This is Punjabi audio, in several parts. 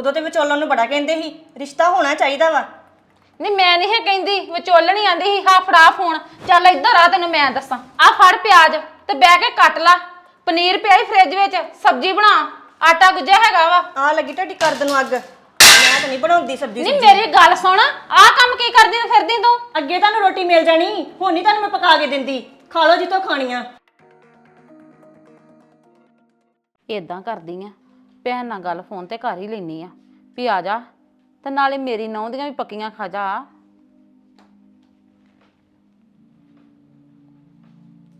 ਉਦੋਂ ਤੇ ਵਿਚੋਲਣ ਨੂੰ ਬੜਾ ਕਹਿੰਦੇ ਸੀ ਰਿਸ਼ਤਾ ਹੋਣਾ ਚਾਹੀਦਾ ਵਾ। ਨਹੀਂ ਮੈਂ ਨਹੀਂ ਹੈ ਕਹਿੰਦੀ ਵਿਚੋਲਣੀ ਆਂਦੀ ਸੀ ਹਾਂ ਫੜਾ ਫੋਨ ਚੱਲ ਇੱਧਰ ਆ ਤੈਨੂੰ ਮੈਂ ਦੱਸਾਂ। ਆ ਫੜ ਪਿਆਜ਼ ਤੇ ਬਹਿ ਕੇ ਕੱਟ ਲਾ। ਪਨੀਰ ਪਿਆ ਈ ਫ੍ਰਿਜ ਵਿੱਚ ਸਬਜ਼ੀ ਬਣਾ ਆਟਾ ਗੁੱਜਿਆ ਹੈਗਾ ਵਾ। ਆ ਲੱਗੀ ਤੁਹਾਡੀ ਕਰਦ ਨੂੰ ਅੱਗ। ਮੈਂ ਤਾਂ ਨਹੀਂ ਬਣਾਉਂਦੀ ਸਬਜ਼ੀ ਨਹੀਂ ਮੇਰੀ ਗੱਲ ਸੁਣ ਆ ਕੰਮ ਕੀ ਕਰਦੀ ਫਿਰਦੀ ਤੂੰ? ਅੱਗੇ ਤੁਹਾਨੂੰ ਰੋਟੀ ਮਿਲ ਜਾਣੀ ਹੁਣ ਨਹੀਂ ਤੁਹਾਨੂੰ ਮੈਂ ਪਕਾ ਕੇ ਦਿੰਦੀ। ਖਾ ਲਓ ਜਿੱਤੋਂ ਖਾਣੀਆਂ। ਇਦਾਂ ਕਰਦੀ ਆ। ਭੈਣ ਨਾਲ ਗੱਲ ਫੋਨ ਤੇ ਕਰ ਹੀ ਲੈਣੀ ਆ। ਵੀ ਆ ਜਾ, ਤੇ ਨਾਲੇ ਮੇਰੀ ਨੌਂ ਦੀਆਂ ਵੀ ਪੱਕੀਆਂ ਖਾ ਜਾ।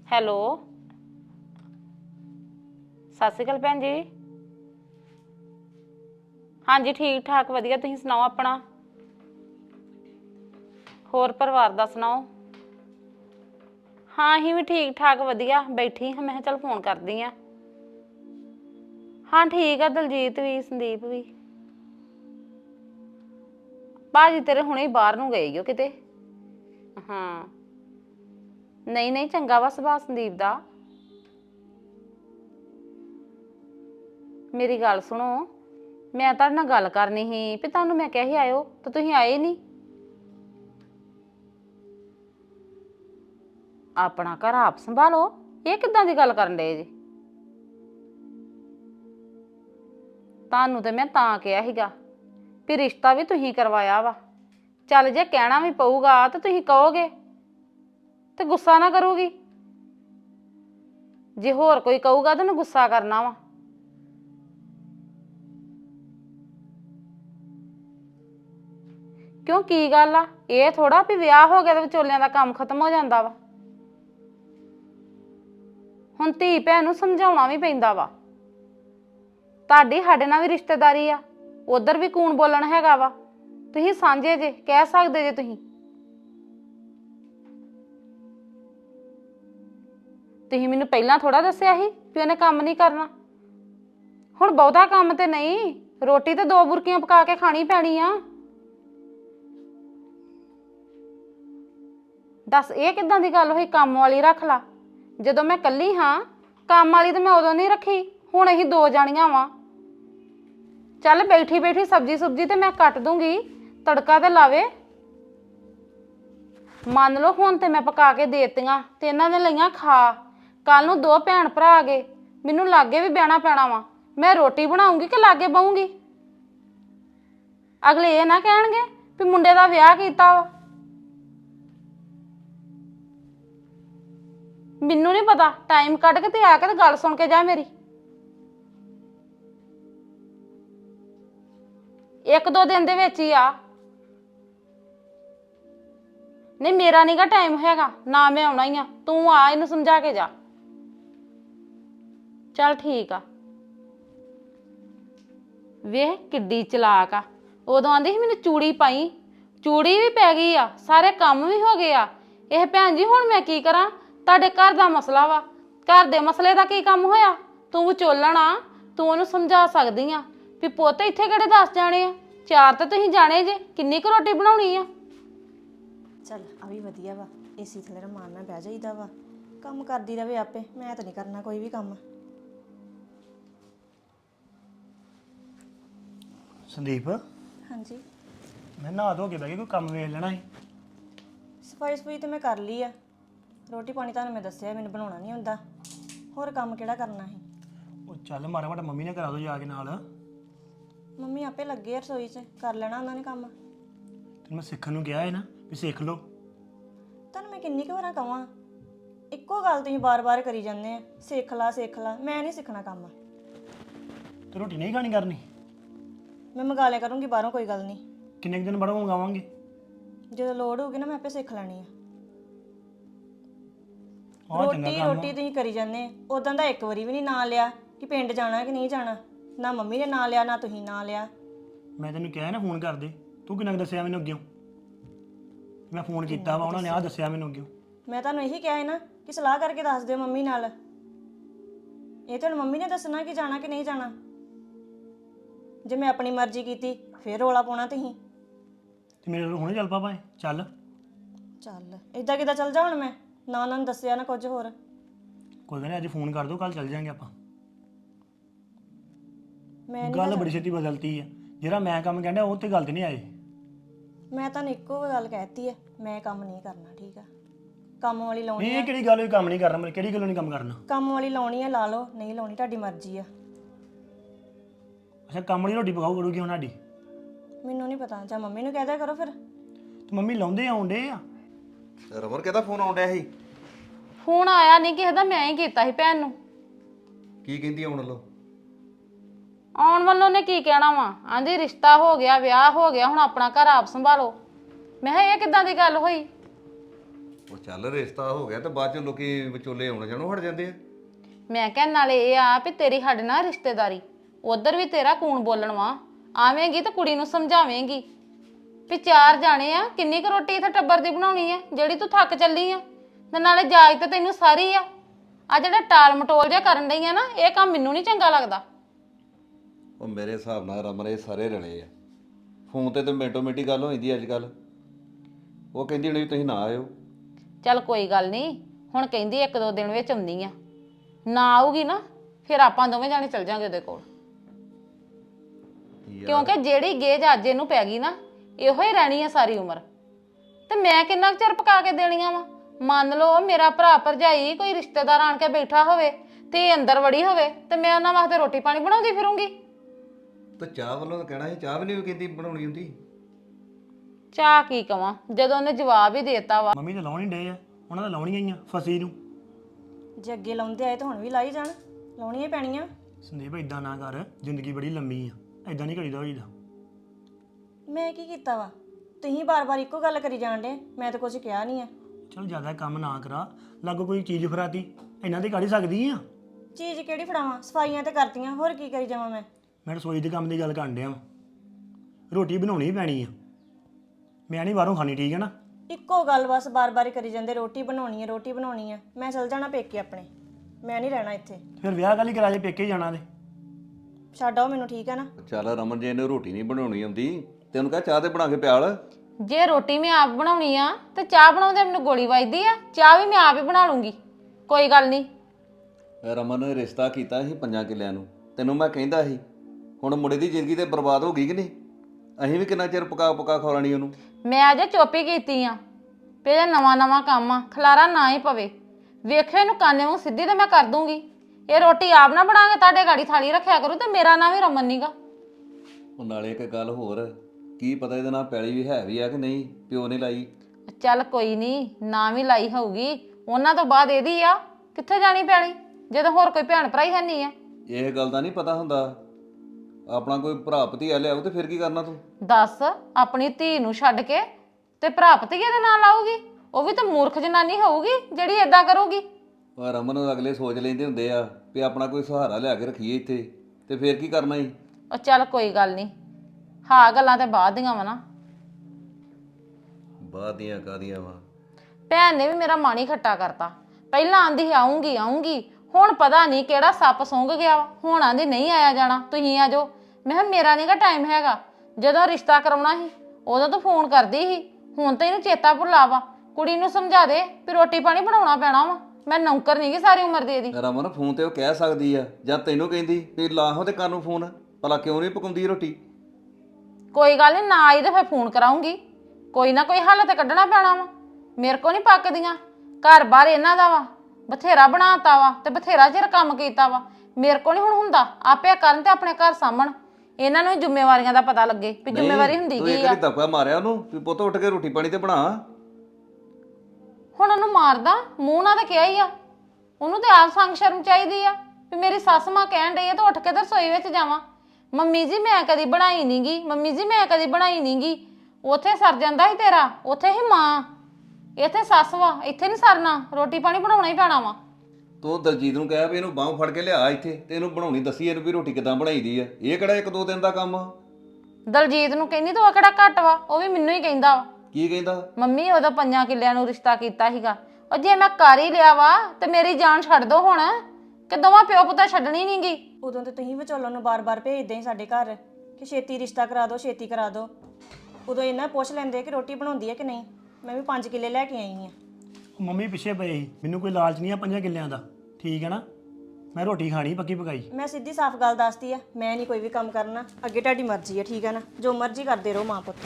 ਹੈਲੋ? ਸਤਿ ਸ਼੍ਰੀ ਅਕਾਲ ਭੈਣ ਜੀ। ਹਾਂਜੀ ਠੀਕ ਠਾਕ ਵਧੀਆ। ਤੁਸੀਂ ਸੁਣਾਓ ਆਪਣਾ? ਹੋਰ ਪਰਿਵਾਰ ਦਾ ਸੁਣਾਓ? ਹਾਂ, ਅਸੀਂ ਵੀ ਠੀਕ ਠਾਕ ਵਧੀਆ। ਬੈਠੀ ਹਾਂ, ਮੈਂ ਕਿਹਾ ਚੱਲ ਫੋਨ ਕਰਦੀ ਆ ਹਾਂ, ਠੀਕ ਆ, ਦਲਜੀਤ ਵੀ, ਸੰਦੀਪ ਵੀ। ਭਾਜੀ, ਤੇਰੇ ਹੁਣੇ ਹੀ ਬਾਹਰ ਨੂੰ ਗਏ ਈ ਕਿਤੇ? ਹਾਂ। ਨਹੀਂ ਨਹੀਂ, ਚੰਗਾ ਵਾ ਸੁਭਾਅ ਸੰਦੀਪ ਦਾ। ਮੇਰੀ ਗੱਲ ਸੁਣੋ, ਮੈਂ ਤੁਹਾਡੇ ਨਾਲ ਗੱਲ ਕਰਨੀ ਸੀ ਵੀ ਤੁਹਾਨੂੰ ਮੈਂ ਕਿਹਾ ਸੀ ਆਇਓ, ਤੇ ਤੁਸੀਂ ਆਏ ਨਹੀਂ। ਆਪਣਾ ਘਰ ਆਪ ਸੰਭਾਲੋ। ਇਹ ਕਿੱਦਾਂ ਦੀ ਗੱਲ ਕਰਨ ਡਏ ਜੀ? ਤੁਹਾਨੂੰ ਤੇ ਮੈਂ ਤਾਂ ਕਿਹਾ ਸੀਗਾ ਵੀ ਰਿਸ਼ਤਾ ਵੀ ਤੁਸੀਂ ਕਰਵਾਇਆ ਵਾ। ਚੱਲ ਜੇ ਕਹਿਣਾ ਵੀ ਪਊਗਾ ਤਾਂ ਤੁਸੀਂ ਕਹੋਗੇ ਤੇ ਗੁੱਸਾ ਨਾ ਕਰੂਗੀ। ਜੇ ਹੋਰ ਕੋਈ ਕਹੂਗਾ ਤਾਂ ਉਹਨੂੰ ਗੁੱਸਾ ਕਰਨਾ ਵਾ। ਕਿਉਂ ਕੀ ਗੱਲ ਆ? ਇਹ ਥੋੜਾ ਵੀ ਵਿਆਹ ਹੋ ਗਿਆ ਤੇ ਵਿਚੋਲਿਆਂ ਦਾ ਕੰਮ ਖਤਮ ਹੋ ਜਾਂਦਾ ਵਾ। ਹੁਣ ਧੀ ਭੈਣ ਨੂੰ ਸਮਝਾਉਣਾ ਵੀ ਪੈਂਦਾ ਵਾ। ਤੁਹਾਡੀ ਸਾਡੇ ਨਾਲ ਵੀ ਰਿਸ਼ਤੇਦਾਰੀ ਆ। ਉਧਰ ਵੀ ਕੂਣ ਬੋਲਣ ਹੈਗਾ ਵਾ। ਤੁਸੀਂ ਸਾਂਝੇ ਜੇ, ਕਹਿ ਸਕਦੇ ਜੇ ਤੁਸੀਂ। ਤੁਸੀਂ ਮੈਨੂੰ ਪਹਿਲਾਂ ਥੋੜਾ ਦੱਸਿਆ ਸੀ ਵੀ ਉਹਨੇ ਕੰਮ ਨਹੀਂ ਕਰਨਾ। ਹੁਣ ਬਹੁਤਾ ਕੰਮ ਤੇ ਨਹੀਂ, ਰੋਟੀ ਤੇ ਦੋ ਬੁਰਕੀਆਂ ਪਕਾ ਕੇ ਖਾਣੀ ਪੈਣੀ ਆ। ਦੱਸ, ਇਹ ਕਿੱਦਾਂ ਦੀ ਗੱਲ ਹੋਈ? ਕੰਮ ਵਾਲੀ ਰੱਖ ਲਾ। ਜਦੋਂ ਮੈਂ ਕੱਲੀ ਹਾਂ, ਕੰਮ ਵਾਲੀ ਤਾਂ ਮੈਂ ਉਦੋਂ ਨਹੀਂ ਰੱਖੀ, ਹੁਣ ਅਸੀਂ ਦੋ ਜਾਣੀਆਂ ਵਾਂ। ਚੱਲ ਬੈਠੀ ਬੈਠੀ ਸਬਜੀ ਸੁਬਜੀ ਤੇ ਮੈਂ ਕੱਟ ਦੂੰਗੀ, ਤੜਕਾ ਤੇ ਲਾਵੇ। ਮੰਨ ਲਓ ਹੁਣ ਤੇ ਮੈਂ ਪਕਾ ਕੇ ਦੇਤੀਆਂ ਤੇ ਇਹਨਾਂ ਨੇ ਲਈਆਂ ਖਾ। ਕੱਲ ਨੂੰ ਦੋ ਭੈਣ ਭਰਾ ਆ ਗਏ, ਮੈਨੂੰ ਲਾਗੇ ਵੀ ਬਹਿਣਾ ਪੈਣਾ ਵਾ। ਮੈਂ ਰੋਟੀ ਬਣਾਉਂਗੀ ਕਿ ਲਾਗੇ ਬਹੂੰਗੀ? ਅਗਲੇ ਇਹ ਨਾ ਕਹਿਣਗੇ ਵੀ ਮੁੰਡੇ ਦਾ ਵਿਆਹ ਕੀਤਾ ਵਾ। ਮੈਨੂੰ ਨਹੀਂ ਪਤਾ ਟਾਈਮ ਕੱਢ ਕੇ ਤੇ ਆ ਕੇ ਤੇ ਗੱਲ ਸੁਣ ਕੇ ਜਾ ਮੇਰੀ। ਇੱਕ ਦੋ ਦਿਨ ਦੇ ਵਿੱਚ ਹੀ ਆ। ਨਹੀਂ, ਮੇਰਾ ਨਹੀਂਗਾ ਟਾਈਮ ਹੈਗਾ। ਨਾ ਮੈਂ ਆਉਣਾ ਹੀ ਆ। ਤੂੰ ਆ, ਇਹਨੂੰ ਸਮਝਾ ਕੇ ਜਾ। ਚੱਲ ਠੀਕ ਆ। ਵੇਖ ਕਿੱਡੀ ਚਲਾਕ ਆ। ਉਦੋਂ ਆਂਦੀ ਸੀ ਮੈਨੂੰ ਚੂੜੀ ਪਾਈ। ਚੂੜੀ ਵੀ ਪੈ ਗਈ ਆ। ਸਾਰੇ ਕੰਮ ਵੀ ਹੋ ਗਏ ਆ। ਇਹ ਭੈਣ ਜੀ, ਹੁਣ ਮੈਂ ਕੀ ਕਰਾਂ? ਤੁਹਾਡੇ ਘਰ ਦਾ ਮਸਲਾ ਵਾ। ਘਰ ਦੇ ਮਸਲੇ ਦਾ ਕੀ ਕੰਮ ਹੋਇਆ? ਤੂੰ ਵਿਚੋਲਣ ਆ। ਤੂੰ ਉਹਨੂੰ ਸਮਝਾ ਸਕਦੀ ਆ। ਵੀ ਪੁੱਤ ਇੱਥੇ ਕਿਹੜੇ ਦੱਸ ਜਾਣੇ ਆ? ਚਾਰ ਤਾਂ ਤੁਸੀਂ ਜਾਣੇ ਜੇ ਕਿੰਨੀ ਕੁ ਰੋਟੀ ਬਣਾਉਣੀ ਆ? ਚੱਲ ਆ ਵੀ ਵਧੀਆ ਵਾ। ਏਸੀ ਥੱਲੇ ਰਮਾਨ ਨਾਲ ਬਹਿ ਜਾਈਦਾ ਵਾ। ਕੰਮ ਕਰਦੀ ਰਵੇ ਆਪੇ ਮੈਂ ਤਾਂ ਨਹੀਂ ਕਰਨਾ ਕੋਈ ਵੀ ਕੰਮ। ਸੰਦੀਪ? ਹਾਂਜੀ। ਮੈਂ ਨਹਾ ਧੋ ਕੇ ਬਹਿ ਗਿਆ ਕੋਈ ਕੰਮ ਵੇਖ ਲੈਣਾ ਸੀ। ਸਫ਼ਾਈ ਸਫ਼ਾਈ ਤੇ ਮੈਂ ਕਰ ਲਈ ਆ। ਰੋਟੀ ਪਾਣੀ ਤੁਹਾਨੂੰ ਮੈਂ ਦੱਸਿਆ ਮੈਨੂੰ ਬਣਾਉਣਾ ਨਹੀਂ ਹੁੰਦਾ। ਹੋਰ ਕੰਮ ਕਿਹੜਾ ਕਰਨਾ ਸੀ? ਉਹ ਚੱਲ ਮਾੜਾ ਮਾੜਾ ਮੰਮੀ ਨੇ ਕਰਾ ਦੋ ਜਾ ਕੇ ਨਾਲ। ਮੰਮੀ ਆਪੇ ਲੱਗੇ ਆ ਰਸੋਈ 'ਚ ਕਰ ਲੈਣਾ ਉਹਨਾਂ ਨੇ ਕੰਮ। ਤੈਨੂੰ ਮੈਂ ਸਿੱਖਣ ਨੂੰ ਕਿਹਾ ਹੈ ਨਾ ਵੀ ਸਿੱਖ ਲਓ। ਤੁਹਾਨੂੰ ਮੈਂ ਕਿੰਨੀ ਕੁ ਵਾਰਾਂ ਕਵਾਂ? ਇੱਕੋ ਗੱਲ ਤੁਸੀਂ ਬਾਰ-ਬਾਰ ਕਰੀ ਜਾਂਦੇ ਆ ਸਿੱਖ ਲਾ ਸਿੱਖ ਲਾ ਮੈਂ ਨਹੀਂ ਸਿੱਖਣਾ ਕੰਮ। ਤੇ ਰੋਟੀ ਨਹੀਂ ਖਾਣੀ ਕਰਨੀ? ਮੈਂ ਮੰਗਾ ਲਿਆ ਕਰੂੰਗੀ ਬਾਹਰੋਂ ਕੋਈ ਗੱਲ ਨਹੀਂ। ਕਿੰਨੇ ਕੁ ਦਿਨ ਬਾਅਦ ਮੰਗਾਵਾਂਗੇ? ਜਦੋਂ ਲੋੜ ਹੋਊਗੀ ਨਾ ਮੈਂ ਆਪੇ ਸਿੱਖ ਲੈਣੀ ਆ। ਆਹ ਚੰਗਾ ਰੋਟੀ ਕੰਮ ਰੋਟੀ ਤੁਸੀਂ ਕਰੀ ਜਾਂਦੇ ਉਦੋਂ ਦਾ ਇੱਕ ਵਾਰੀ ਵੀ ਨਹੀਂ ਨਾਂ ਲਿਆ ਕਿ ਪਿੰਡ ਜਾਣਾ ਕਿ ਨਹੀਂ ਜਾਣਾ। ਨਾ ਮੰਮੀ ਨੇ ਨਾਂ ਲਿਆ ਨਾ ਤੁਸੀਂ ਨਾਂ ਲਿਆ। ਮੈਂ ਤੈਨੂੰ ਕਿਹਾ ਨਾ ਫੋਨ ਕਰ ਦੇ। ਤੂੰ ਕਿੰਨਾ ਕੁ ਦੱਸਿਆ ਮੈਨੂੰ ਅੱਗੇ ਮੈਂ ਫੋਨ ਕੀਤਾ ਵਾ ਉਹਨਾਂ ਨੇ ਆਹ ਦੱਸਿਆ? ਮੈਨੂੰ ਅੱਗੇ ਮੈਂ ਤੁਹਾਨੂੰ ਇਹੀ ਕਿਹਾ ਹੈ ਨਾ ਕਿ ਸਲਾਹ ਕਰਕੇ ਦੱਸ ਦਿਓ ਮੰਮੀ ਨਾਲ। ਇਹ ਤਾਂ ਹੁਣ ਮੰਮੀ ਨੇ ਦੱਸਣਾ ਕਿ ਜਾਣਾ ਕਿ ਨਹੀਂ ਜਾਣਾ। ਜੇ ਮੈਂ ਆਪਣੀ ਮਰਜ਼ੀ ਕੀਤੀ ਫਿਰ ਰੋਲਾ ਪਾਉਣਾ ਤੁਸੀਂ। ਤੇ ਮੇਰੇ ਨਾਲ ਹੁਣੇ ਚੱਲ ਪਾ ਭਾਏ ਚੱਲ। ਚੱਲ ਇਦਾਂ ਕਿਦਾਂ ਚੱਲ ਜਾ ਹੁਣ ਮੈਂ? ਨਾ ਉਹਨਾਂ ਨੂੰ ਦੱਸਿਆ ਨਾ ਕੁਝ ਹੋਰ। ਕੋਈ ਗੱਲ ਨਹੀਂ ਅੱਜ ਫੋਨ ਕਰ ਦੋ ਕੱਲ ਚੱਲ ਜਾਾਂਗੇ ਆਪਾਂ। ਮੈਂ ਨਹੀਂ ਗੱਲ ਬੜੀ ਛੇਤੀ ਬਦਲਤੀ ਆ। ਜਿਹੜਾ ਮੈਂ ਕੰਮ ਕਹਿੰਦਾ ਉਹ ਤੇ ਗੱਲ ਤੇ ਨਹੀਂ ਆਏ। ਮੈਂ ਤੁਹਾਨੂੰ ਇੱਕੋ ਗੱਲ ਕਹਿਤੀ ਹੈ ਮੈਂ ਕੰਮ ਨਹੀਂ ਕਰਨਾ ਠੀਕ ਆ? ਕੰਮ ਵਾਲੀ ਲਾਉਣੀ ਨਹੀਂ ਇਹ ਕਿਹੜੀ ਗੱਲ ਹੋਈ ਕੰਮ ਨਹੀਂ ਕਰਨਾ ਮੈਂ ਕਿਹੜੀ ਗੱਲੋਂ ਨਹੀਂ ਕੰਮ ਕਰਨਾ? ਕੰਮ ਵਾਲੀ ਲਾਉਣੀ ਹੈ ਲਾ ਲਓ ਨਹੀਂ ਲਾਉਣੀ ਤੁਹਾਡੀ ਮਰਜ਼ੀ ਆ। ਅੱਛਾ ਕੰਮ ਵਾਲੀ ਰੋਟੀ ਪਕਾਉ ਕਰੂਗੀ ਹੁਣ ਸਾਡੀ? ਮੈਨੂੰ ਨਹੀਂ ਪਤਾ ਜਾਂ ਮੰਮੀ ਨੂੰ ਕਹਿ ਦਿਆ ਕਰੋ ਫਿਰ। ਤੇ ਮੰਮੀ ਲਾਉਂਦੇ ਆਉਂਦੇ ਆ? ਰਮਨ ਕਿਹਦਾ ਫੋਨ ਆਉਣ ਡਿਆ ਸੀ? ਫੋਨ ਆਇਆ ਨਹੀਂ ਕਿਸੇ ਦਾ ਮੈਂ ਹੀ ਕੀਤਾ ਸੀ ਭੈਣ ਨੂੰ। ਕੀ ਕਹਿੰਦੀ ਆਉਣ ਲੋ ਆਉਣ ਵੱਲੋਂ ਨੇ ਕੀ ਕਹਿਣਾ ਵਾ? ਆਂਦੀ ਰਿਸ਼ਤਾ ਹੋ ਗਿਆ ਵਿਆਹ ਹੋ ਗਿਆ ਹੁਣ ਆਪਣਾ ਘਰ ਆਪ ਸੰਭਾਲੋ। ਮੈਂ ਕਿਹਾ ਇਹ ਕਿੱਦਾਂ ਦੀ ਗੱਲ ਹੋਈ? ਉਹ ਚੱਲ ਰਿਸ਼ਤਾ ਹੋ ਗਿਆ ਤੇ ਬਾਅਦ ਚ ਲੋਕੀ ਵਿਚੋਲੇ ਆਉਣ ਜਾਣੋਂ ਹਟ ਜਾਂਦੇ ਆ। ਮੈਂ ਕਹਿਣ ਨਾਲੇ ਇਹ ਆ ਵੀ ਤੇਰੀ ਸਾਡੇ ਨਾਲ ਰਿਸ਼ਤੇਦਾਰੀ। ਉਧਰ ਵੀ ਤੇਰਾ ਕੂਣ ਬੋਲਣ ਵਾ। ਆਵੇਂਗੀ ਤੇ ਕੁੜੀ ਨੂੰ ਸਮਝਾਵੇਂਗੀ। ਵੀ ਚਾਰ ਜਾਣੇ ਆ ਕਿੰਨੀ ਕੁ ਰੋਟੀ ਇੱਥੇ ਟੱਬਰ ਦੀ ਬਣਾਉਣੀ ਆ ਜਿਹੜੀ ਤੂੰ ਥੱਕ ਚੱਲੀ ਆ। ਤੇ ਨਾਲੇ ਜਾਇਜ਼ ਤੇ ਤੈਨੂੰ ਸਾਰੀ ਆ। ਆ ਜਿਹੜਾ ਟਾਲ ਮਟੋਲ ਜਿਹਾ ਕਰਨ ਡਈ ਆ ਨਾ ਇਹ ਕੰਮ ਮੈਨੂੰ ਨਹੀਂ ਚੰਗਾ ਲੱਗਦਾ। ਉਹ ਮੇਰੇ ਹਿਸਾਬ ਨਾਲ ਇਹ ਸਾਰੇ ਰਲੇ ਆ। ਫੋਨ ਤੇ ਤਾਂ ਮਿੰਟੋ ਮਿੰਟੀ ਗੱਲ ਹੋ ਜਾਂਦੀ ਅੱਜ ਕੱਲ ਉਹ ਕਹਿੰਦੀ ਹੋਣੀ ਵੀ ਤੁਸੀਂ ਨਾ ਆਇਓ। ਚੱਲ ਕੋਈ ਗੱਲ ਨਹੀਂ ਹੁਣ ਕਹਿੰਦੀ ਇੱਕ ਦੋ ਦਿਨ ਵਿੱਚ ਆਉਂਦੀ ਆ। ਨਾ ਆਊਗੀ ਨਾ ਫਿਰ ਆਪਾਂ ਦੋਵੇਂ ਜਾਣੇ ਚੱਲ ਜਾਾਂਗੇ ਉਹਦੇ ਕੋਲ। ਕਿਉਂਕਿ ਜਿਹੜੀ ਗੇਜ ਅੱਜ ਇਹਨੂੰ ਪੈ ਗਈ ਨਾ ਇਹੋ ਹੀ ਰਹਿਣੀ ਆ ਸਾਰੀ ਉਮਰ। ਤੇ ਮੈਂ ਕਿੰਨਾ ਕੁ ਚਿਰ ਪਕਾ ਕੇ ਦੇਣੀਆਂ ਵਾ? ਮੰਨ ਲਓ ਮੇਰਾ ਭਰਾ ਭਰਜਾਈ ਕੋਈ ਰਿਸ਼ਤੇਦਾਰ ਆਣ ਕੇ ਬੈਠਾ ਹੋਵੇ ਤੇ ਇਹ ਅੰਦਰ ਵੜੀ ਹੋਵੇ ਤੇ ਮੈਂ ਉਹਨਾਂ ਵਾਸਤੇ ਰੋਟੀ ਪਾਣੀ ਬਣਾਉਂਦੀ ਫਿਰੂੰਗੀ। ਤੇ ਚਾਹ ਵੱਲੋਂ ਤਾਂ ਕਹਿਣਾ ਸੀ ਚਾਹ ਵੀ ਨਹੀਂ ਕਹਿੰਦੀ ਬਣਾਉਣੀ ਹੁੰਦੀ। ਚਾਹ ਕੀ ਕਵਾਂ? ਜਦੋਂ ਉਹਨੇ ਜਵਾਬ ਹੀ ਦੇਤਾ ਵਾ। ਮੰਮੀ ਤਾਂ ਲਾਉਣ ਡੇ ਆ ਉਹਨਾਂ ਦਾ ਲਾਉਣੀਆਂ ਹੀ ਆ ਫਸੀ ਨੂੰ। ਜੇ ਅੱਗੇ ਲਾਉਂਦੇ ਆਏ ਤਾਂ ਹੁਣ ਵੀ ਲਾਈ ਜਾਣ ਲਾਉਣੀਆਂ ਹੀ ਪੈਣੀਆਂ। ਸੰਦੀਪ ਇਦਾਂ ਨਾ ਕਰ ਜ਼ਿੰਦਗੀ ਬੜੀ ਲੰਮੀ ਆ ਇਦਾਂ ਨਹੀਂ ਕਰੀਦਾ ਹੋਈਦਾ। ਮੈਂ ਕੀ ਕੀਤਾ ਵਾ? ਤੁਸੀਂ ਬਾਰ-ਬਾਰ ਇੱਕੋ ਗੱਲ ਕਰੀ ਜਾਣ ਡੇ ਮੈਂ ਤਾਂ ਕੁਝ ਕਿਹਾ ਨਹੀਂ ਆ। ਚਲ ਜ਼ਿਆਦਾ ਕੰਮ ਨਾ ਕਰਾ ਲਾਗੋ ਕੋਈ ਚੀਜ਼ ਫਰਾਤੀ ਇਹਨਾਂ ਤੇ ਕੱਢ ਸਕਦੀ ਆ? ਚੀਜ਼ ਕਿਹੜੀ ਫੜਾਵਾਂ? ਸਫਾਈਆਂ ਤੇ ਕਰਤੀਆਂ ਹੋਰ ਕੀ ਕਰੀ ਜਾਵਾਂ ਮੈਂ? ਮੈਂ ਰਸੋਈ ਦੇ ਕੰਮ ਦੀ ਗੱਲ ਕਰਨ ਡਿਆ ਵਾਂ। ਰੋਟੀ ਬਣਾਉਣੀ ਹੀ ਪੈਣੀ ਆ। ਮੈਂ ਨਹੀਂ ਬਾਹਰੋਂ ਖਾਣੀ ਠੀਕ ਹੈ ਨਾ? ਇੱਕੋ ਗੱਲ ਬਸ ਬਾਰ-ਬਾਰ ਹੀ ਕਰੀ ਜਾਂਦੇ ਰੋਟੀ ਬਣਾਉਣੀ ਹੈ ਰੋਟੀ ਬਣਾਉਣੀ ਹੈ ਮੈਂ ਚਲ ਜਾਣਾ ਪੇਕੇ ਆਪਣੇ। ਮੈਂ ਨਹੀਂ ਰਹਿਣਾ ਇੱਥੇ। ਫਿਰ ਵਿਆਹ ਕਾਲੀ ਕਰਾ ਜੇ ਪੇਕੇ ਹੀ ਜਾਣਾ ਤੇ। ਛੱਡ ਆਓ ਮੈਨੂੰ ਠੀਕ ਹੈ ਨਾ? ਚੱਲ ਰਮਨ ਜੇ ਇਹਨੂੰ ਰੋਟੀ ਨਹੀਂ ਬਣਾਉਣੀ ਆਉਂਦੀ। ਤੇ ਉਹਨੂੰ ਕਹ ਚਾਹ ਤੇ ਬਣਾ ਕੇ ਪਿਆਲ। ਜੇ ਰੋਟੀ ਮੈਂ ਆਪ ਬਣਾਉਣੀ ਆ ਤੇ ਚਾਹ ਬਣਾਉਂਦੇ ਮੈਨੂੰ ਗੋਲੀ ਵੱਜਦੀ ਆ। ਚਾਹ ਵੀ ਮੈਂ ਆਪ ਹੀ ਬਣਾ ਲੂੰਗੀ। ਕੋਈ ਗੱਲ ਨਹੀਂ। ਰਮਨ ਨੇ ਰਿਸ਼ਤਾ ਕੀਤਾ ਸੀ ਪੰਜਾਂ ਕਿੱਲਿਆਂ ਨੂੰ। ਤੈਨੂੰ ਮੈਂ ਕਹਿੰਦਾ ਸੀ ਹੁਣ ਮੁੰਡੇ ਦੀ ਜ਼ਿੰਦਗੀ ਤੇ ਬਰਬਾਦ ਹੋ ਗਈ ਕਿ ਨਹੀਂ? ਅਸੀਂ ਵੀ ਕਿੰਨਾ ਚਿਰ ਪਕਾ ਪਕਾ ਖਵਾਣੀ ਉਹਨੂੰ? ਮੈਂ ਅਜੇ ਚੋਪੀ ਕੀਤੀ ਆ। ਇਹ ਨਵਾਂ ਨਵਾਂ ਕੰਮ ਆ ਖਲਾਰਾ ਨਾ ਹੀ ਪਵੇ। ਵੇਖਿਓ ਇਹਨੂੰ ਕਾਨੇ ਨੂੰ ਸਿੱਧੀ ਤੇ ਮੈਂ ਕਰ ਦੂੰਗੀ। ਇਹ ਰੋਟੀ ਆਪ ਨਾ ਬਣਾ ਕੇ ਤੁਹਾਡੇ ਗਾੜੀ ਥਾਲੀ ਰੱਖਿਆ ਕਰੂ ਤੇ ਮੇਰਾ ਨਾਂ ਵੀ ਰਮਨ ਨੀਗਾ। ਉਹ ਨਾਲੇ ਇੱਕ ਗੱਲ ਹੋਰ ਕੀ ਪਤਾ ਇਹਦੇ ਨਾਲ ਪੈਲੀ ਵੀ ਹੈ ਵੀ ਆ ਕਿ ਨਹੀਂ ਪਿਓ ਨੇ ਲਾਈ? ਚੱਲ ਕੋਈ ਨਹੀਂ ਨਾ ਵੀ ਲਾਈ ਹੋਊਗੀ। ਉਹਨਾਂ ਤੋਂ ਬਾਅਦ ਇਹਦੀ ਆ ਕਿੱਥੇ ਜਾਣੀ ਪੈਣੀ ਜਦੋਂ ਹੋਰ ਕੋਈ ਭੈਣ ਭਰਾ ਹੀ ਹੈ ਨਹੀਂ ਆ। ਇਹ ਗੱਲ ਦਾ ਨਹੀਂ ਪਤਾ ਹੁੰਦਾ। ਆਪਣਾ ਕੋਈ ਭਰਾ ਭਤੀਆ ਲਿਆਓ ਤੇ ਫਿਰ ਕੀ ਕਰਨਾ ਤੂੰ? ਦੱਸ ਆਪਣੀ ਧੀ ਨੂੰ ਛੱਡ ਕੇ ਤੇ ਭਰਾ ਭਤੀਏ ਦੇ ਨਾਲ ਆਊਗੀ? ਉਹ ਵੀ ਤਾਂ ਮੂਰਖ ਜਨਾਨੀ ਹੋਊਗੀ ਜਿਹੜੀ ਏਦਾਂ ਕਰੂਗੀ। ਉਹ ਰਮਨ ਨੂੰ ਅਗਲੇ ਸੋਚ ਲੈਂਦੇ ਹੁੰਦੇ ਆ ਵੀ ਆਪਣਾ ਕੋਈ ਸਹਾਰਾ ਲਿਆ ਕੇ ਰੱਖੀਏ ਇੱਥੇ ਤੇ ਫਿਰ ਕੀ ਕਰਨਾ ਈ? ਉਹ ਚੱਲ ਕੋਈ ਗੱਲ ਨਹੀਂ ਹਾਂ ਗੱਲਾਂ ਤੇ ਬਾਅਦ ਦੀਆਂ ਵਾ ਨਾ। ਬਾਅਦ ਦੀਆਂ ਕਾਦੀਆਂ ਵਾ? ਭੈਣ ਨੇ ਵੀ ਮੇਰਾ ਮਨ ਹੀ ਖੱਟਾ ਕਰਤਾ। ਪਹਿਲਾਂ ਆਂਦੀ ਸੀ ਆਉਂਗੀ ਆਉਂਗੀ ਹੁਣ ਪਤਾ ਨਹੀਂ ਕਿਹੜਾ ਸੱਪ ਸੁੰਘ ਗਿਆ ਵਾ। ਹੁਣ ਆਂਦੀ ਨਹੀਂ ਆਇਆ ਜਾਣਾ ਤੁਸੀਂ ਆ ਜਾਓ। ਮੈਂ ਕਿਹਾ ਮੇਰਾ ਨਹੀਂਗਾ ਟਾਈਮ ਹੈਗਾ। ਜਦੋਂ ਰਿਸ਼ਤਾ ਕਰਾਉਣਾ ਸੀ ਉਦੋਂ ਤਾਂ ਫੋਨ ਕਰਦੀ ਸੀ। ਹੁਣ ਤਾਂ ਇਹਨੂੰ ਚੇਤਾ ਭੁੱਲਾ ਵਾ। ਕੁੜੀ ਨੂੰ ਸਮਝਾ ਦੇ ਵੀ ਰੋਟੀ ਪਾਣੀ ਬਣਾਉਣਾ ਪੈਣਾ ਵਾ। ਮੈਂ ਨੌਕਰ ਨਹੀਂਗੀ ਸਾਰੀ ਉਮਰ ਦੇ ਦੀ। ਰਮਨ ਫੋਨ ਤੇ ਉਹ ਕਹਿ ਸਕਦੀ ਆ ਜਾਂ ਤੈਨੂੰ ਕਹਿੰਦੀ ਵੀ ਲਾਹੋ ਤੇ ਨੂੰ ਫੋਨ ਭਲਾ ਕਿਉਂ ਨਹੀਂ ਪਕਾਉਂਦੀ ਰੋਟੀ? ਕੋਈ ਗੱਲ ਨਹੀਂ ਨਾ ਆਈ ਤਾਂ ਫਿਰ ਫੋਨ ਕਰਾਉਂਗੀ ਕੋਈ ਨਾ ਕੋਈ ਹੱਲ ਤੇ ਕੱਢਣਾ ਪੈਣਾ ਵਾ। ਮੇਰੇ ਕੋ ਨਹੀਂ ਪੱਕਦੀਆਂ। ਘਰ ਬਾਹਰ ਇਹਨਾਂ ਦਾ ਵਾ। ਬਥੇਰਾ ਬਣਾਤਾ ਵਾ ਤੇ ਬਥੇਰਾ ਚਿਰ ਕੰਮ ਕੀਤਾ ਵਾ। ਮੇਰੇ ਕੋ ਨਹੀਂ ਹੁਣ ਹੁੰਦਾ। ਆਪੇ ਕਰਨ ਤੇ ਆਪਣੇ ਘਰ ਸਾਂਭਣ। ਇਹਨਾਂ ਨੂੰ ਹੀ ਜ਼ਿੰਮੇਵਾਰੀਆਂ ਦਾ ਪਤਾ ਲੱਗੇ ਵੀ ਜ਼ਿੰਮੇਵਾਰੀ ਹੁੰਦੀ ਤੂੰ ਕੀ ਇੱਕ ਆ। ਵਾਰੀ ਦਬਕਾ ਮਾਰਿਆ ਉਹਨੂੰ ਵੀ ਪੁੱਤ ਉੱਠ ਕੇ ਰੋਟੀ ਪਾਣੀ ਤੇ ਬਣਾ। ਹੁਣ ਉਹਨੂੰ ਮਾਰਦਾ ਮੂੰਹ ਨਾਲ ਤਾਂ ਕਿਹਾ ਹੀ ਆ। ਉਹਨੂੰ ਤੇ ਆਪ ਸੰਗ ਸ਼ਰਮ ਚਾਹੀਦੀ ਆ ਵੀ ਮੇਰੀ ਸੱਸ ਮਾਂ ਕਹਿਣ ਡਈ ਆ ਤਾਂ ਉੱਠ ਕੇ ਤੇ ਰਸੋਈ ਵਿੱਚ ਜਾਵਾਂ। ਮੰਮੀ ਜੀ ਮੈਂ ਕਦੀ ਬਣਾਈ ਨਹੀਂਗੀ ਮੰਮੀ ਜੀ ਮੈਂ ਕਦੀ ਬਣਾਈ ਨਹੀਂਗੀ ਉੱਥੇ ਸਰ ਜਾਂਦਾ ਸੀ ਤੇਰਾ ਉੱਥੇ ਹੀ ਮਾਂ। ਇੱਥੇ ਸੱਸ ਵਾ ਇੱਥੇ ਨਹੀਂ ਸਰਨਾ। ਰੋਟੀ ਪਾਣੀ ਬਣਾਉਣਾ ਹੀ ਪੈਣਾ ਵਾ। ਤੂੰ ਦਲਜੀਤ ਨੂੰ ਕਹਿ ਵੀ ਇਹਨੂੰ ਬਾਹ ਫੜ ਕੇ ਲਿਆ ਇੱਥੇ ਤੇ ਇਹਨੂੰ ਬਣਾਉਣੀ ਦੱਸੀ ਇਹਨੂੰ ਵੀ ਰੋਟੀ ਕਿਦਾਂ ਬਣਾਈਦੀ ਆ। ਇਹ ਕਿਹੜਾ ਇੱਕ ਦੋ ਦਿਨ ਦਾ ਕੰਮ ਆ? ਦਲਜੀਤ ਨੂੰ ਕਹਿੰਦੀ ਤੂੰ ਕਿਹੜਾ ਘੱਟ ਵਾ? ਉਹ ਵੀ ਮੈਨੂੰ ਹੀ ਕਹਿੰਦਾ ਵਾ। ਕੀ ਕਹਿੰਦਾ? ਮੰਮੀ ਉਹਦਾ ਪੰਜਾਂ ਕਿੱਲਿਆਂ ਨੂੰ ਰਿਸ਼ਤਾ ਕੀਤਾ ਸੀਗਾ। ਉਹ ਜੇ ਮੈਂ ਕਰ ਹੀ ਲਿਆ ਵਾ ਤੇ ਮੇਰੀ ਜਾਨ ਛੱਡ ਦੋ ਹੁਣ। ਕਿ ਦੋਵਾਂ ਪਿਓ ਪੁੱਤਾਂ ਛੱਡਣੀ ਨਹੀਂਗੀ ਉਦੋਂ ਤੇ ਤੁਸੀਂ ਵਿਚੋਲਣ ਨੂੰ ਬਾਰ-ਬਾਰ ਭੇਜਦੇ ਸੀ ਸਾਡੇ ਘਰ ਕਿ ਛੇਤੀ ਰਿਸ਼ਤਾ ਕਰਾ ਦਿਓ ਛੇਤੀ ਕਰਾ ਦਿਓ ਉਦੋਂ ਇਹਨਾਂ ਪੁੱਛ ਲੈਂਦੇ ਕਿ ਰੋਟੀ ਬਣਾਉਂਦੀ ਹੈ ਕਿ ਨਹੀਂ? ਮੈਂ ਵੀ 5 ਕਿੱਲੇ ਲੈ ਕੇ ਆਈ ਹਾਂ ਉਹ ਮੰਮੀ ਪਿੱਛੇ ਪਏ ਸੀ। ਮੈਨੂੰ ਕੋਈ ਲਾਲਚ ਨਹੀਂ ਆ ਪੰਜਾਂ ਕਿੱਲਿਆਂ ਦਾ। ਠੀਕ ਹੈ ਨਾ? ਮੈਂ ਰੋਟੀ ਖਾਣੀ ਪੱਕੀ ਪਕਾਈ। ਮੈਂ ਸਿੱਧੀ ਸਾਫ਼ ਗੱਲ ਦੱਸਦੀ ਆ ਮੈਂ ਨਹੀਂ ਕੋਈ ਵੀ ਕੰਮ ਕਰਨਾ। ਅੱਗੇ ਤੁਹਾਡੀ ਮਰਜ਼ੀ ਆ ਠੀਕ ਆ ਨਾ? ਜੋ ਮਰਜ਼ੀ ਕਰਦੇ ਰਹੋ ਮਾਂ ਪੁੱਤ।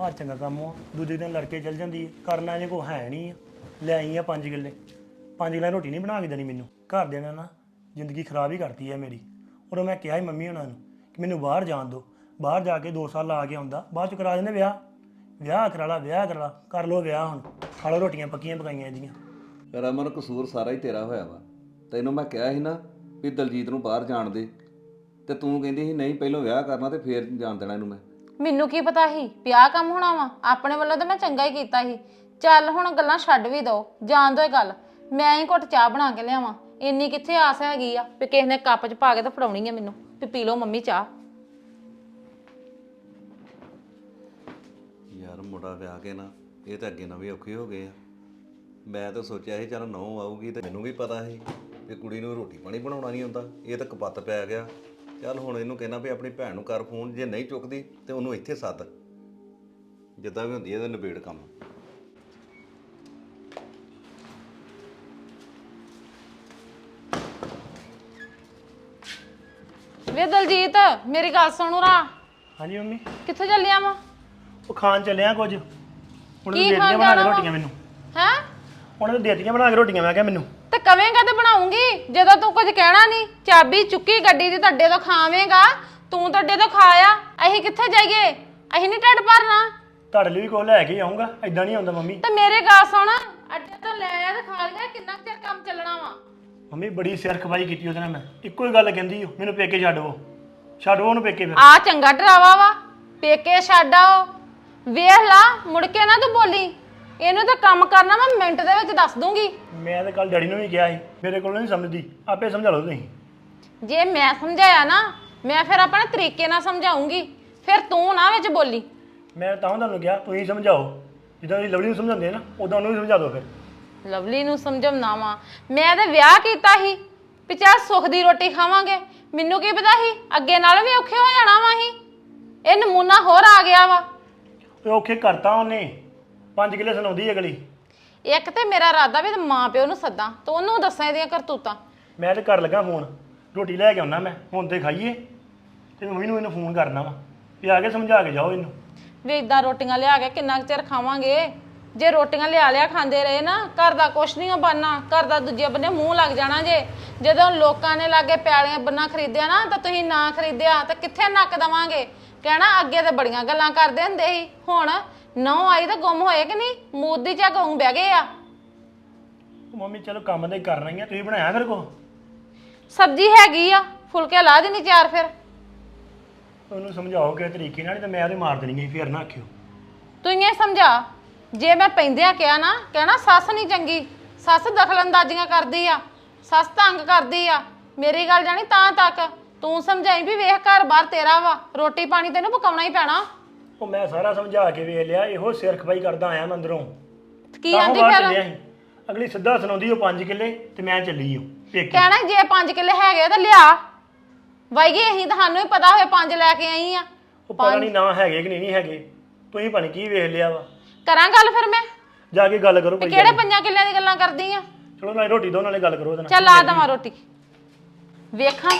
ਆ ਚੰਗਾ ਕੰਮ ਆ। ਦੂਜੇ ਦਿਨ ਲੜਕੇ ਚਲ ਜਾਂਦੀ ਹੈ ਕਰਨਾ ਇਹਨੇ ਕੋ ਹੈ ਨਹੀਂ ਆ। ਲੈ ਆਈ ਆ 5 ਕਿੱਲੇ। 5 ਕਿੱਲੇ ਰੋਟੀ ਨਹੀਂ ਬਣਾ ਕੇ ਦੇਣੀ ਮੈਨੂੰ। ਘਰ ਦੇ ਨੇ ਜ਼ਿੰਦਗੀ ਖਰਾਬ ਹੀ ਕਰਤੀ ਹੈ ਮੇਰੀ। ਉਦੋਂ ਮੈਂ ਕਿਹਾ ਸੀ ਮੰਮੀ ਉਹਨਾਂ ਨੂੰ ਕਿ ਮੈਨੂੰ ਬਾਹਰ ਜਾਣ ਦਿਓ। ਬਾਹਰ ਜਾ ਕੇ 2 ਸਾਲ ਲਾ ਕੇ ਆਉਂਦਾ ਬਾਅਦ ਚ ਕਰਾ ਦਿੰਦੇ ਵਿਆਹ। ਵਿਆਹ ਕਰਾ ਲਾ ਵਿਆਹ ਕਰਾ ਲਾ ਕਰ ਲੋ ਵਿਆਹ ਹੁਣ। ਖਾ ਰੋਟੀਆਂ ਪੱਕੀਆਂ ਪਕਾਈਆਂ ਇਹਦੀਆਂ। ਰਮਨ ਕਸੂਰ ਸਾਰਾ ਹੀ ਤੇਰਾ ਹੋਇਆ ਵਾ। ਤੈਨੂੰ ਮੈਂ ਕਿਹਾ ਸੀ ਨਾ ਵੀ ਦਲਜੀਤ ਨੂੰ ਬਾਹਰ ਜਾਣ ਦੇ। ਤੇ ਤੂੰ ਕਹਿੰਦੀ ਸੀ ਨਹੀਂ ਪਹਿਲਾਂ ਵਿਆਹ ਕਰਨਾ ਤੇ ਫੇਰ ਜਾਣ ਦੇਣਾ ਇਹਨੂੰ ਮੈਂ। ਮੈਨੂੰ ਕੀ ਪਤਾ ਸੀ ਪਿਆ ਕੰਮ ਹੋਣਾ ਵਾ? ਆਪਣੇ ਵੱਲੋਂ ਤਾਂ ਮੈਂ ਚੰਗਾ ਹੀ ਕੀਤਾ ਸੀ। ਚੱਲ ਹੁਣ ਗੱਲਾਂ ਛੱਡ ਵੀ ਦੋ ਜਾਣ ਦੋ ਇਹ ਗੱਲ। ਮੈਂ ਹੀ ਘੁੱਟ ਚਾਹ ਬਣਾ ਕੇ ਲਿਆਵਾਂ। ਇੰਨੀ ਕਿੱਥੇ ਆਸ ਹੈਗੀ ਆ ਵੀ ਕਿਸੇ ਨੇ ਕੱਪ 'ਚ ਪਾ ਕੇ ਤਾਂ ਫੜਾਉਣੀ ਆ ਮੈਨੂੰ। ਵੀ ਪੀ ਲਓ ਮੰਮੀ ਚਾਹ। ਮੁੰਡਾ ਵਿਆਹ ਕੇ ਨਾ ਇਹ ਤਾਂ ਅੱਗੇ ਨਾ ਵੀ ਔਖੇ ਹੋ ਗਏ ਆ। ਮੈਂ ਤਾਂ ਸੋਚਿਆ ਸੀ ਚੱਲ ਨੌ ਆਊਗੀ ਤੇ ਮੈਨੂੰ ਵੀ ਪਤਾ ਸੀ ਵੀ ਕੁੜੀ ਨੂੰ ਰੋਟੀ ਪਾਣੀ ਬਣਾਉਣਾ ਨਹੀਂ ਆਉਂਦਾ ਇਹ ਤਾਂ ਕਪੱਤ ਪੈ ਗਿਆ। ਚੱਲ ਹੁਣ ਇਹਨੂੰ ਕਹਿਣਾ ਵੀ ਆਪਣੀ ਭੈਣ ਨੂੰ ਕਰ ਫੋਨ ਜੇ ਨਹੀਂ ਚੁੱਕਦੀ ਤੇ ਉਹਨੂੰ ਇੱਥੇ ਸੱਦ। ਜਿੱਦਾਂ ਵੀ ਹੁੰਦੀ ਹੈ ਇਹਦਾ ਨਿਬੇੜ ਕੰਮ। ਵੇ ਦਲਜੀਤ ਮੇਰੀ ਗੱਲ ਸੁਣੂ ਰਾ ਹਾਂਜੀ ਮੰਮੀ। ਕਿੱਥੇ ਚੱਲਿਆ ਵਾ? ਉਹ ਖਾਣ ਚੱਲਿਆ ਕੁਝ। ਹੁਣ ਕੀ ਦੇ ਖਾਣ ਦਿੱਤੀਆਂ ਬਣਾ ਕੇ ਜਾਣਾ? ਰੋਟੀਆਂ ਮੈਨੂੰ। ਹੈ? ਉਹਨਾਂ ਨੇ ਦੇਤੀਆਂ ਬਣਾ ਕੇ ਰੋਟੀਆਂ ਮੈਂ ਕਿਹਾ ਮੈਨੂੰ। ਤੇ ਕਵੇਂਗਾ ਤੇ ਬਣਾਉਂਗੀ। ਜਦੋਂ ਤੂੰ ਕੁਝ ਕਹਿਣਾ ਨਹੀਂ ਚਾਬੀ ਚੁੱਕੀ ਗੱਡੀ ਦੀ ਤੁਹਾਡੇ ਤੋਂ ਖਾਵੇਂਗਾ। ਤੂੰ ਤੁਹਾਡੇ ਤੋਂ ਖਾਇਆ ਅਸੀਂ ਕਿੱਥੇ ਜਾਈਏ? ਅਸੀਂ ਨਹੀਂ ਢਿੱਡ ਭਰਨਾ। ਤੁਹਾਡੇ ਲਈ ਵੀ ਕੁਝ ਲੈ ਕੇ ਆਉਂਗਾ ਐਦਾਂ ਨਹੀਂ ਆਉਂਦਾ ਮੰਮੀ। ਤੇ ਮੇਰੇ ਗੱਲ ਸੁਣ। ਅੱਡੇ ਤੋਂ ਲੈ ਆ ਤੇ ਖਾ ਲਿਆ। ਕਿੰਨਾ ਕੁ ਚਿਰ ਕੰਮ ਚੱਲਣਾ ਵਾ? ਮੰਮੀ ਬੜੀ ਸਿਰ ਖਪਾਈ ਕੀਤੀ ਉਹਦੇ ਨਾਲ ਮੈਂ। ਇੱਕੋ ਹੀ ਗੱਲ ਕਹਿੰਦੀ ਓ, ਮੈਨੂੰ ਪੇਕੇ ਛੱਡਵੋ ਛੱਡਵੋ ਉਹਨੂੰ ਪੇਕੇ ਫਿਰ। ਆ ਚੰਗਾ ਡਰਾਵਾ ਵਾ। ਪੇਕੇ ਛੱਡ ਆਓ। ਵੇਖ ਲਾ ਮੁੜ ਕੇ ਨਾ ਤੂੰ ਬੋਲੀ। ਇਹਨੂੰ ਤਾਂ ਕੰਮ ਕਰਨਾ ਮੈਂ ਮਿੰਟ ਦੇ ਵਿੱਚ ਦੱਸ ਦੂੰਗੀ। ਮੈਂ ਤਾਂ ਕੱਲ ਡੈਡੀ ਨੂੰ ਵੀ ਕਿਹਾ ਸੀ ਮੇਰੇ ਕੋਲ ਨਹੀਂ ਸਮਝਦੀ ਆਪੇ ਸਮਝਾ ਲਓ ਤੁਸੀਂ। ਜੇ ਮੈਂ ਸਮਝਾਇਆ ਨਾ ਮੈਂ ਫਿਰ ਆਪਣੇ ਤਰੀਕੇ ਨਾਲ ਸਮਝਾਉਂਗੀ। ਫਿਰ ਤੂੰ ਨਾ ਵਿੱਚ ਬੋਲੀ। ਮੈਂ ਤਾਂ ਤੁਹਾਨੂੰ ਕਿਹਾ ਤੁਸੀਂ ਸਮਝਾਓ। ਜਿੱਦਾਂ ਤੁਸੀਂ ਲਵਲੀ ਨੂੰ ਸਮਝਾਉਂਦੇ ਆ ਨਾ ਉਦਾਂ ਉਹਨੂੰ ਵੀ ਸਮਝਾ ਦਿਓ ਫਿਰ। ਲਵਲੀ ਨੂੰ ਸਮਝਾਉਣਾ ਵਾ। ਮੈਂ ਤੇ ਵਿਆਹ ਕੀਤਾ ਸੀ ਵੀ ਚੱਲ ਸੁੱਖ ਦੀ ਰੋਟੀ ਖਾਵਾਂਗੇ। ਮੈਨੂੰ ਕੀ ਪਤਾ ਸੀ ਅੱਗੇ ਨਾਲ ਵੀ ਔਖੇ ਹੋ ਜਾਣਾ ਵਾ ਹੀ ਇਹ ਨਮੂਨਾ ਹੋਰ ਆ ਗਿਆ ਵਾ। ਉਹ ਔਖੇ ਕਰਤਾ ਉਹਨੇ। 5 ਕਿੱਲੇ ਸੁਣਾਉਂਦੀ ਅਗਲੀ। ਇੱਕ ਤੇ ਮੇਰਾ ਇਰਾਦਾ ਵੀ ਤੇ ਮਾਂ ਪਿਓ ਨੂੰ ਸੱਦਾਂ ਤੇ ਉਹਨੂੰ ਦੱਸਾਂ ਇਹਦੀਆਂ ਕਰਤੂਤਾਂ। ਮੈਂ ਤੇ ਕਰ ਲੱਗਾ ਫੋਨ। ਰੋਟੀ ਲੈ ਕੇ ਆਉਣਾ ਮੈਂ ਹੁਣ ਤੇ ਖਾਈਏ। ਤੇ ਮੰਮੀ ਨੂੰ ਇਹਨੂੰ ਫੋਨ ਕਰਨਾ ਵਾ ਵੀ ਆ ਕੇ ਸਮਝਾ ਕੇ ਜਾਓ ਇਹਨੂੰ। ਵੀ ਇਦਾਂ ਰੋਟੀਆਂ ਲਿਆ ਕੇ ਕਿੰਨਾ ਕੁ ਚਿਰ ਖਾਵਾਂਗੇ? ਜੇ ਰੋਟੀਆਂ ਲਿਆ ਲਿਆ ਖਾਂਦੇ ਰਹੇ ਨਾ ਘਰ ਦਾ ਕੁਛ ਨਹੀਂ ਬਣਨਾ ਘਰ ਦਾ ਦੂਜੇ ਬੰਨੇ ਮੂੰਹ ਲੱਗ ਜਾਣਾ ਜੇ। ਜਦੋਂ ਲੋਕਾਂ ਨੇ ਲਾਗੇ ਪਿਆਲੀਆਂ ਬੰਨਾ ਖਰੀਦਿਆ ਨਾ ਤਾਂ ਤੁਸੀਂ ਨਾ ਖਰੀਦਿਆ ਤਾਂ ਕਿੱਥੇ ਨੱਕ ਦਵਾਂਗੇ? ਕਹਿਣਾ ਅੱਗੇ ਤੇ ਬੜੀਆਂ ਗੱਲਾਂ ਕਰਦੇ ਹੁੰਦੇ ਸੀ। ਹੁਣ ਨੌ ਆਈ ਤਾਂ ਗੁੰਮ ਹੋਏ ਕਿ ਨਹੀਂ? ਮੂਦੀ ਚਾ ਗਊ ਬਹਿ ਗਏ ਆ। ਉਹ ਮੰਮੀ ਚਲੋ ਕੰਮ ਤੇ ਕਰਨਾ ਹੀ ਆ ਤੁਸੀਂ ਬਣਾਇਆ ਫਿਰ ਕੋ ਸਬਜ਼ੀ ਹੈਗੀ ਆ ਫੁਲਕੇ ਲਾ ਦੇਣੀ ਚਾਰ ਫਿਰ। ਉਹਨੂੰ ਸਮਝਾਓ ਕਿ ਤਰੀਕੇ ਨਾਲ ਨਹੀਂ ਤਾਂ ਮੈਂ ਉਹਦੇ ਮਾਰ ਦੇਣੀ ਹੈ ਫਿਰ ਨਾ ਆਖਿਓ। ਤੂੰ ਇਹ ਸਮਝਾ। ਜੇ ਮੈਂ ਪੈਂਦਿਆਂ ਕਿਹਾ ਨਾ ਕਹਿਣਾ ਸੱਸ ਨਹੀਂ ਚੰਗੀ ਸੱਸ ਦਖਲਅੰਦਾਜ਼ੀਆਂ ਕਰਦੀ ਆ ਸੱਸ ਤੰਗ ਕਰਦੀ ਆ। ਮੇਰੀ ਗੱਲ ਜਾਣੀ ਤਾਂ ਤੱਕ। ਤੂੰ ਸਮਝਾਈ ਵੀ ਵੇਖ ਘਰ ਬਾਹਰ ਤੇਰਾ ਵਾ ਰੋਟੀ ਪਾਣੀ ਤੈਨੂੰ ਪਕਾਉਣਾ ਹੀ ਪੈਣਾ। ਉਹ ਮੈਂ ਸਾਰਾ ਸਮਝਾ ਕੇ ਵੇਖ ਲਿਆ ਇਹੋ ਸਿਰ ਖਪਾਈ ਕਰਦਾ ਆਇਆ ਮੈਂ ਅੰਦਰੋਂ। ਕੀ ਤਾਂ ਉਹ ਆਂਦੀ ਬਾਹਰ ਫਿਰ? ਚੱਲਿਆ ਸੀ? ਅਗਲੀ ਸਿੱਧਾ ਸੁਣਾਉਂਦੀ ਉਹ 5 ਕਿੱਲੇ ਤੇ ਮੈਂ ਚੱਲੀ ਉਹ ਪੇਕੇ। ਕਹਿਣਾ ਜੇ 5 ਕਿੱਲੇ ਹੈਗੇ ਤਾਂ ਲਿਆ। ਵਾਈਗੇ ਅਸੀਂ ਤੁਹਾਨੂੰ ਹੀ ਪਤਾ ਹੋਵੇ 5 ਲੈ ਕੇ ਆਈ ਆ। ਉਹ ਪਤਾ ਨਹੀਂ ਨਾ ਹੈਗੇ ਕਿ ਨਹੀਂ ਨਹੀਂ ਹੈਗੇ। ਤੁਸੀਂ ਪਤਾ ਨੀ ਕੀ ਵੇਖ ਲਿਆ ਵਾ। ਕਰਾਂ ਗੱਲ ਫਿਰ ਮੈਂ? ਜਾ ਕੇ ਗੱਲ ਕਰੋ ਕੋਈ ਕਿਹੜੇ ਪੰਜਾਂ ਕਿੱਲਿਆਂ ਦੀ ਗੱਲਾਂ ਕਰਦੀ ਆ? ਚਲੋ ਨਾਲੇ ਰੋਟੀ ਦੋ ਨਾਲੇ ਗੱਲ ਕਰੋ ਉਹਦੇ ਨਾਲ। ਚੱਲ ਆ ਦਵਾਂ ਰੋਟੀ। ਵੇਖਾਂ,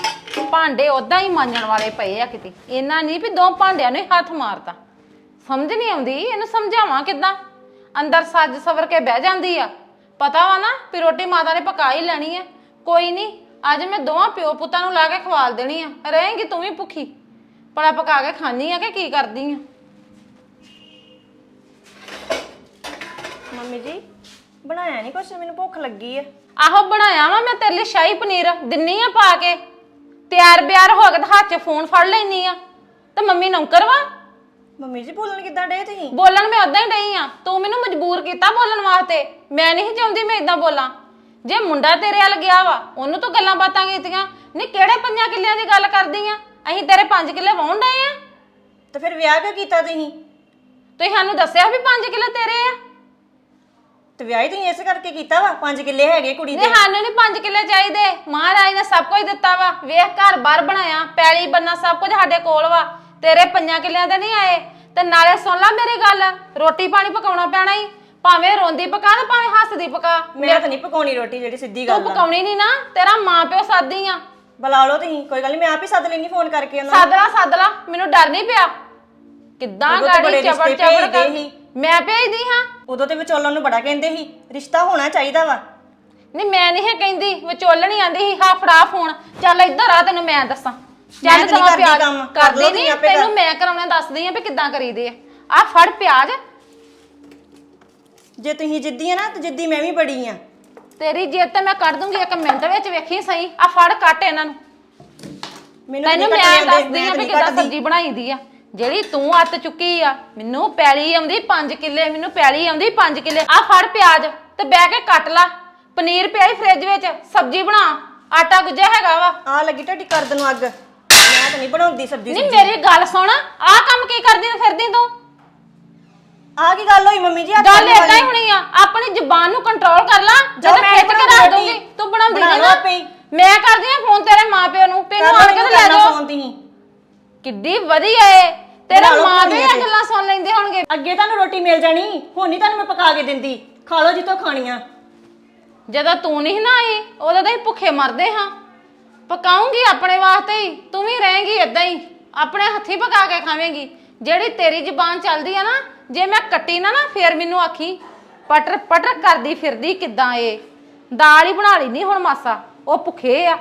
ਭਾਂਡੇ ਉਦਾਂ ਹੀ ਮਾਂਜਣ ਵਾਲੇ ਪਏ ਆ ਕਿਤੇ। ਇਹਨਾਂ ਨਹੀਂ ਵੀ ਦੋ ਭਾਂਡਿਆਂ ਨੂੰ ਹੀ ਹੱਥ ਮਾਰਤਾ। ਸਮਝ ਨਹੀਂ ਆਉਂਦੀ, ਇਹਨੂੰ ਸਮਝਾਵਾਂ ਕਿੱਦਾਂ? ਅੰਦਰ ਸੱਜ ਸਵਰ ਕੇ ਬਹਿ ਜਾਂਦੀ ਆ। ਪਤਾ ਵਾ ਨਾ ਵੀ ਰੋਟੀ ਮਾਤਾ ਨੇ ਪਕਾ ਹੀ ਲੈਣੀ ਆ। ਕੋਈ ਨਹੀਂ, ਅੱਜ ਮੈਂ ਦੋਵਾਂ ਪਿਓ ਪੁੱਤਾਂ ਨੂੰ ਲਾ ਕੇ ਖਵਾਲ ਦੇਣੀ ਆ। ਰਹੇਂਗੀ ਤੂੰ ਵੀ ਭੁੱਖੀ। ਪੜਾ ਪਕਾ ਕੇ ਖਾਣੀ ਆ ਕਿ ਕੀ ਕਰਦੀ ਆ? ਮੰਮੀ ਜੀ, ਬਣਾਇਆ ਨਹੀਂ ਕੁਛ? ਮੈਨੂੰ ਭੁੱਖ ਲੱਗੀ ਆ। ਆਹੋ ਬਣਾਇਆ ਵਾ ਮੈਂ ਤੇਰੇ ਲਈ ਸ਼ਾਹੀ ਪਨੀਰ ਦਿੰਨੀ ਆ ਪਾ ਕੇ। ਤਿਆਰ ਬਿਆਰ ਹੋ ਕੇ ਤੇ ਹੱਥ 'ਚ ਫੋਨ ਫੜ ਲੈਨੀ ਆ। ਤੇ ਮੰਮੀ ਨੌਕਰ ਵਾ? ਮੰਮੀ ਜੀ ਬੋਲਣ ਕਿੱਦਾਂ ਡੇ ਤੁਸੀਂ? ਬੋਲਣ ਮੈਂ ਉਦਾਂ ਹੀ ਡਈ ਆ। ਤੂੰ ਮੈਨੂੰ ਮਜਬੂਰ ਕੀਤਾ ਬੋਲਣ ਵਾਸਤੇ। ਮੈਂ ਨਹੀਂ ਚਾਹੁੰਦੀ ਮੈਂ ਇਦਾਂ ਬੋਲਾਂ। ਜੇ ਮੁੰਡਾ ਤੇਰੇ ਵੱਲ ਗਿਆ ਵਾ ਉਹਨੂੰ ਤੂੰ ਗੱਲਾਂ ਬਾਤਾਂ ਕੀਤੀਆਂ। ਨਹੀਂ ਕਿਹੜੇ ਪੰਜਾਂ ਕਿੱਲਿਆਂ ਦੀ ਗੱਲ ਕਰਦੀ ਆ? ਅਸੀਂ ਤੇਰੇ 5 ਕਿੱਲੇ ਵਾਹੁਣ ਡਏ ਆ। ਤੇ ਫਿਰ ਵਿਆਹ ਕਿਉਂ ਕੀਤਾ ਤੁਸੀਂ? ਤੁਸੀਂ ਸਾਨੂੰ ਦੱਸਿਆ ਵੀ 5 ਕਿੱਲੇ ਤੇਰੇ ਆ? ਤੇ ਵਿਆਹ ਤੁਸੀਂ ਇਸ ਕਰਕੇ ਕੀਤਾ ਵਾ? 5 ਕਿੱਲੇ ਹੈਗੇ ਕੁੜੀ ਦੇ। ਨਹੀਂ ਸਾਨੂੰ ਨਹੀਂ 5 ਕਿੱਲੇ ਚਾਹੀਦੇ। ਮਹਾਰਾਜ ਨੇ ਸਭ ਕੁਝ ਦਿੱਤਾ ਵਾ। ਵੇਖ ਘਰ ਬਾਰ ਬਣਾਇਆ। ਪੈਲੀ ਬੰਨਾ ਸਭ ਕੁਝ ਸਾਡੇ ਕੋਲ ਵਾ। ਤੇਰੇ ਪੰਜਾਂ ਕਿੱਲਿਆਂ ਤੇ ਨਹੀਂ ਆਏ। ਤੇ ਨਾਲੇ ਸੁਣ ਲੈ ਮੇਰੀ ਗੱਲ। ਰੋਟੀ ਪਾਣੀ ਪਕਾਉਣਾ ਪੈਣਾ ਹੀ ਭਾਵੇਂ ਰੋਂਦੀ ਪਕਾ ਤੇ ਭਾਵੇਂ ਹੱਸਦੀ ਪਕਾ। ਮੈਂ ਤਾਂ ਨਹੀਂ ਪਕਾਉਣੀ ਰੋਟੀ ਜਿਹੜੀ ਸਿੱਧੀ ਤੂੰ ਗੱਲ ਆ। ਪਕਾਉਣੀ ਨਹੀਂ ਨਾ। ਤੇਰਾ ਮਾਂ ਪਿਓ ਸਾਦੀ ਆ। ਬੁਲਾ ਲਓ ਤੁਸੀਂ। ਕੋਈ ਗੱਲ ਨਹੀਂ ਮੈਂ ਆਪ ਹੀ ਸੱਦ ਲੈਣੀ ਫੋਨ ਕਰਕੇ ਉਹਨਾਂ ਨੂੰ। ਸੱਦ ਲਾ ਸੱਦ ਲਾ। ਮੈਨੂੰ ਡਰ ਨਹੀਂ ਪਿਆ। ਕਿੱਦਾਂ ਤਾਂ ਗਾੜੀ ਚਬੜ ਰਿਸ਼ਤੇ ਚਬੜ ਭੇਜਦੇ ਕਰ ਸੀ। ਮੈਂ ਭੇਜਦੀ ਹਾਂ। ਉਦੋਂ ਤੇ ਵਿਚੋਲਣ ਨੂੰ ਬੜਾ ਕਹਿੰਦੇ ਸੀ ਰਿਸ਼ਤਾ ਹੋਣਾ ਚਾਹੀਦਾ ਵਾ। ਨਹੀਂ ਮੈਂ ਨਹੀਂ ਹੈ ਕਹਿੰਦੀ ਵਿਚੋਲਣੀ ਆਂਦੀ ਸੀ ਹਾਂ ਫੜਾ ਫੋਨ ਚੱਲ ਇੱਧਰ ਆ ਤੈਨੂੰ ਮੈਂ ਦੱਸਾਂ। ਮੈਂ ਚੱਲ ਤਾਂ ਨਹੀਂ ਸਮਾਂ ਕਰਦੀ ਪਿਆਜ਼ ਕੰਮ, ਕਰ ਕਰਦੀ ਲਓ ਨਹੀਂ ਤੈਨੂੰ। ਮੈਂ ਕਰਾਉਣਾ ਦੱਸਦੀ ਆ ਵੀ ਕਿੱਦਾਂ ਕਰੀਦੇ ਆ। ਆ ਫੜ ਪਿਆਜ਼। ਜੇ ਤੁਸੀਂ ਜਿੱਦੀ ਆ ਨਾ ਤੇ ਜਿੱਦੀ ਮੈਂ ਵੀ ਬੜੀ ਆ। ਤੇਰੀ ਜੇਬ ਤੇ ਮੈਂ ਕੱਢ ਦੂੰਗੀ ਇੱਕ ਮਿੰਟ ਵਿੱਚ ਵੇਖੀ ਸਹੀ। ਆ ਫੜ ਕੱਟ ਇਹਨਾਂ ਨੂੰ। ਮੈਨੂੰ ਤੈਨੂੰ ਨਹੀਂ ਮੈਂ ਕੱਟਣੇ ਦੱਸਦੀ ਆ ਵੀ ਨਹੀਂ ਕਿੱਦਾਂ ਕੱਟਦੀ। ਸਬਜ਼ੀ ਬਣਾਈਦੀ ਆ। ਜਿਹੜੀ ਤੂੰ ਅੱਤ ਚੁੱਕੀ ਆ ਮੈਨੂੰ ਪੈਲੀ ਆਉਂਦੀ 5 ਕਿੱਲੇ ਮੈਨੂੰ ਪੈਲੀ ਆਉਂਦੀ 5 ਕਿੱਲੇ। ਆ ਫੜ ਪਿਆਜ਼ ਤੇ ਬਹਿ ਕੇ ਕੱਟ ਲਾ। ਪਨੀਰ ਪਿਆ ਈ ਫ੍ਰਿਜ ਵਿੱਚ ਸਬਜ਼ੀ ਬਣਾ। ਆਟਾ ਗੁੱਜਿਆ ਹੈਗਾ ਵਾ। ਆ ਲੱਗੀ ਢੱਡੀ ਕਰਦ ਨੂੰ ਅੱਗ। ਮੈਂ ਤਾਂ ਨਹੀਂ ਬਣਾਉਂਦੀ ਸਬਜ਼ੀ ਨਹੀਂ ਮੇਰੀ ਗੱਲ ਸੁਣ। ਆ ਕੰਮ ਕੀ ਕਰਦੀ ਨੂੰ ਫਿਰਦੀ ਤੂੰ? ਆ ਕੀ ਗੱਲ ਹੋਈ ਮੰਮੀ ਜੀ ਗੱਲ ਕਰਨ ਏਦਾਂ ਹੀ ਵਾਲੀ? ਹੋਣੀ ਆ। ਆਪਣੀ ਜ਼ੁਬਾਨ ਨੂੰ ਕੰਟਰੋਲ ਕਰ ਲਾ। ਜਦੋਂ ਮੈਂ ਖਿੱਚ ਕੇ ਰੱਖ ਬਣਾਉਂਦੀ ਦੂੰਗੀ ਤੂੰ ਬਣਾਉਂਦੀ ਬਣਾ ਨਹੀਂ ਨਾ। ਹੀ। ਮੈਂ ਕਰਦੀ ਆ ਫੋਨ ਤੇਰੇ ਮਾਪਿਓ ਨੂੰ। ਤੈਨੂੰ ਆਣ ਕੇ ਤੇ ਲੈ ਕਰਨਾ ਜਾਓ। ਫੋਨ ਤੁਸੀਂ। ਕਿੱਡੀ ਵਧੀਆ ਏ। ਤੇਰੇ ਬਣਾ ਲਓ ਮਾਪਿਓ ਬਣਾਉਣੀਆਂ ਇਹ। ਗੱਲਾਂ ਸੁਣ ਲੈਂਦੇ ਹੋਣਗੇ। ਅੱਗੇ ਤੁਹਾਨੂੰ ਰੋਟੀ ਮਿਲ ਜਾਣੀ ਹੁਣ ਨਹੀਂ ਤੁਹਾਨੂੰ ਮੈਂ ਪਕਾ ਕੇ ਦਿੰਦੀ। ਖਾ ਲਓ ਜਿੱਤੋਂ ਖਾਣੀਆਂ। ਜਦੋਂ ਤੂੰ ਨਹੀਂ ਨਾ ਆਈ ਉਦੋਂ ਤਾਂ ਹੀ ਭੁੱਖੇ ਮਰਦੇ ਹਾਂ। ਪਕਾਉਂਗੀ ਆਪਣੇ ਵਾਸਤੇ ਹੀ ਤੂੰ ਵੀ ਰਹੇਂਗੀ ਇਦਾਂ ਹੀ। ਆਪਣੇ ਹੱਥੀ ਪਕਾ ਕੇ ਖਾਵੇਂਗੀ। ਜਿਹੜੀ ਤੇਰੀ ਜ਼ੁਬਾਨ ਚੱਲਦੀ ਆ ਨਾ ਜੇ ਮੈਂ ਕੱਟੀ ਨਾ ਨਾ ਫੇਰ ਮੈਨੂੰ ਆਖੀ ਪਟਰ ਪਟਰ ਕਰਦੀ ਫਿਰਦੀ ਕਿੱਦਾਂ ਏ? ਦਾਲ ਹੀ ਬਣਾ ਲਈ ਨਹੀਂ ਹੁਣ ਮਾਸਾ ਉਹ ਭੁੱਖੇ ਆ।